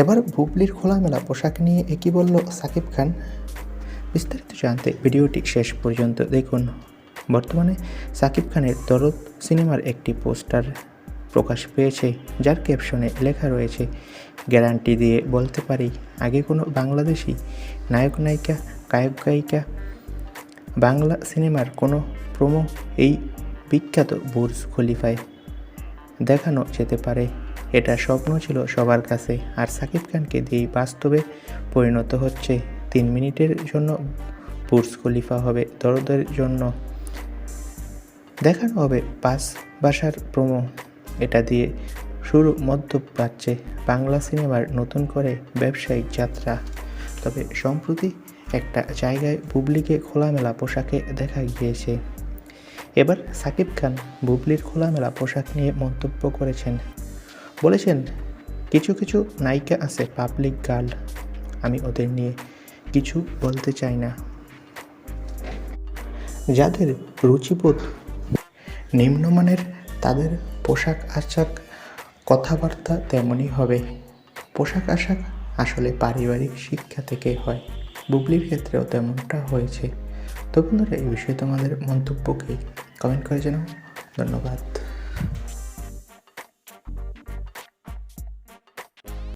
এবার বুবলির খোলামেলা পোশাক নিয়ে একই বলল, সাকিব খান, বিস্তারিত জানতে ভিডিওটি শেষ পর্যন্ত দেখুন। বর্তমানে সাকিব খানের দরদ সিনেমার একটি পোস্টার প্রকাশ পেয়েছে, যার ক্যাপশনে লেখা রয়েছে, গ্যারান্টি দিয়ে বলতে পারি, আগে কোনো বাংলাদেশি নায়ক, নায়িকা, গায়ক, গায়িকা, বাংলা সিনেমার কোনো প্রোমো এই বিখ্যাত বুর্জ খলিফায় দেখানো যেতে পারে। এটা স্বপ্ন ছিল সবার কাছে। আর সাকিব খানকে দিয়েই বাস্তবে পরিণত হচ্ছে। তিন মিনিটের জন্য বুর্জ খলিফা হবে দরদের জন্য। দেখানো হবে পাঁচ ভাষার প্রোমো। এটা দিয়ে শুরু মধ্য প্রাচ্যে বাংলা সিনেমার নতুন করে ব্যবসায়িক যাত্রা। তবে সম্প্রতি একটা জায়গায় বুবলিকে খোলামেলা পোশাকে দেখা গিয়েছে। এবার সাকিব খান বুবলির খোলামেলা পোশাক নিয়ে মন্তব্য করেছেন। বলেছেন, কিছু কিছু নায়িকা আছে পাবলিক গার্ল আমি ওদের নিয়ে কিছু বলতে চাই না। যাদের রুচিবোধ, নিম্নমানের, তাদের পোশাক আশাক কথাবার্তা তেমনই হবে। পোশাক আশাক আসলে পারিবারিক শিক্ষা থেকে হয়, বুবলির ক্ষেত্রেও তেমনটা হয়েছে। তো বন্ধুরা এই বিষয়ে তোমাদের মন্তব্যকে কমেন্ট করে জানাও। ধন্যবাদ।